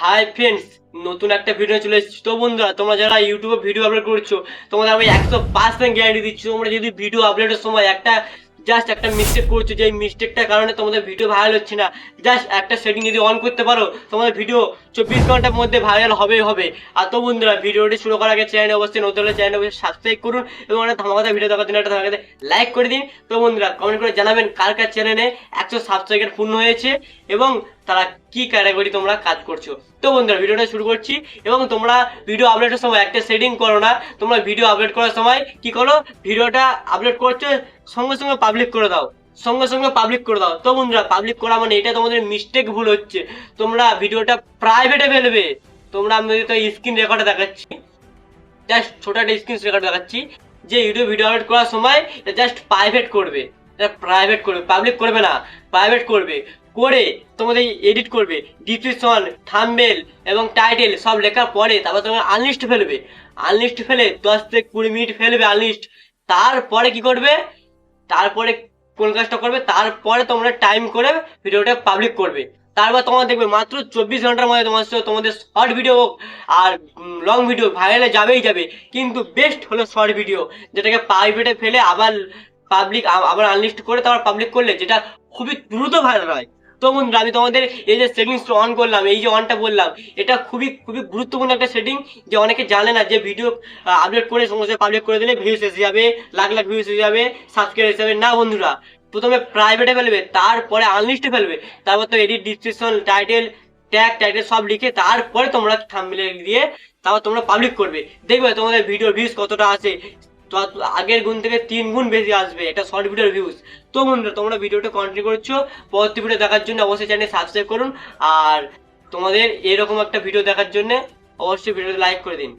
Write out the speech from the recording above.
Hi friends নতুন একটা video চলে এসেছি। তো বন্ধুরা, তোমরা যারা ইউটিউবে ভিডিও আপলোড করছ, তোমাদের আমি একশো পার্সেন্ট গ্যারান্টি দিচ্ছি, তোমরা যদি ভিডিও আপলোডের সময় একটা জাস্ট একটা মিস্টেক করছ যে মিস্টেকটার কারণে তোমাদের ভিডিও ভাইরাল হচ্ছে না জাস্ট একটা সেটিং যদি অন করতে পারো, তোমাদের ভিডিও চব্বিশ ঘণ্টার মধ্যে ভাইরাল হবেই হবে। আর তো বন্ধুরা ভিডিওটি শুরু করার আগে চ্যানেল অবশ্যই নতুন হলে চ্যানেল অবশ্যই সাবস্ক্রাইব করুন এবং একটা ধামাকা ভিডিও দেখার জন্য একটা ধামাকাতে লাইক করে দিন। তো বন্ধুরা কমেন্ট করে জানাবেন কার কার চ্যানেলে একশো সাবস্ক্রাইবার পূর্ণ হয়েছে এবং তারা কি ক্যাটাগরি তোমরা কাজ করছ। তো বন্ধুরা, ভিডিওটা শুরু করছি এবং তোমরা ভিডিও আপলোডের সময় একটা সেটিং করো না। তোমরা ভিডিও আপলোড করার সময় কি করো? ভিডিওটা আপলোড করছ, সঙ্গে সঙ্গে পাবলিক করে দাও। সঙ্গে সঙ্গে পাবলিক করে দাও। তো বন্ধুরা পাবলিক করা মানে এটা তোমাদের মিস্টেক ভুল হচ্ছে। তোমরা ভিডিওটা প্রাইভেটে ফেলবে। তোমরা আমি তো স্ক্রিন রেকর্ডে দেখাচ্ছি। জাস্ট ছোট একটা স্ক্রিন রেকর্ড দেখাচ্ছি। যে ইউটিউব ভিডিও আপলোড করার সময় জাস্ট প্রাইভেট করবে। প্রাইভেট করবে। পাবলিক করবে না। প্রাইভেট করবে। করে তোমাদের এডিট করবে। ডিসক্রিপশন থামবেল এবং টাইটেল সব লেখার পরে তারপর তোমরা আনলিস্ট ফেলবে। আনলিস্ট ফেলে দশ থেকে কুড়ি মিনিট ফেলবে আনলিস্ট তারপরে কি করবে? তারপরে কোন কাজটা করবে? তারপরে তোমরা টাইম করে ভিডিওটা পাবলিক করবে। তারপর তোমরা দেখবে মাত্র চব্বিশ ঘণ্টার মধ্যে তোমার তোমাদের শর্ট ভিডিও হোক আর লং ভিডিও ভাইরালে যাবেই যাবে। কিন্তু বেস্ট হলো শর্ট ভিডিও যেটাকে প্রাইভেটে ফেলে আবার পাবলিক আবার আনলিস্ট করে তারপর পাবলিক করলে, যেটা খুবই দ্রুত ভাইরাল হয়। তো বন্ধুরা আমি তোমাদের এই যে সেটিংস অন করলাম, এই যে অনটা বললাম, এটা খুবই খুবই গুরুত্বপূর্ণ একটা সেটিং যে অনেকে জানে না যে ভিডিও আপলোড করে সঙ্গে সঙ্গে পাবলিক করে দিলে ভিউস এসে যাবে, লাখ লাখ ভিউস এসে যাবে সাবস্ক্রাইব এসে যাবে। না বন্ধুরা, প্রথমে প্রাইভেটে ফেলবে, তারপরে আনলিস্টে ফেলবে, তারপর তো edit description title tag title সব লিখে তারপরে তোমরা থাম্বনেল দিয়ে তারপর তোমরা পাবলিক করবে। দেখবে তোমাদের ভিডিও ভিউজ কতটা আছে আগের গুণ থেকে তিন গুণ বেশি আসবে, এটা শর্ট ভিডিওর ভিউজ তো বন্ধুরা, তোমরা ভিডিওটা কন্টিনিউ করছ, পরবর্তী ভিডিও দেখার জন্য অবশ্যই চ্যানেল সাবস্ক্রাইব করুন। আর তোমাদের এরকম একটা ভিডিও দেখার জন্য অবশ্যই ভিডিওতে লাইক করে দিন।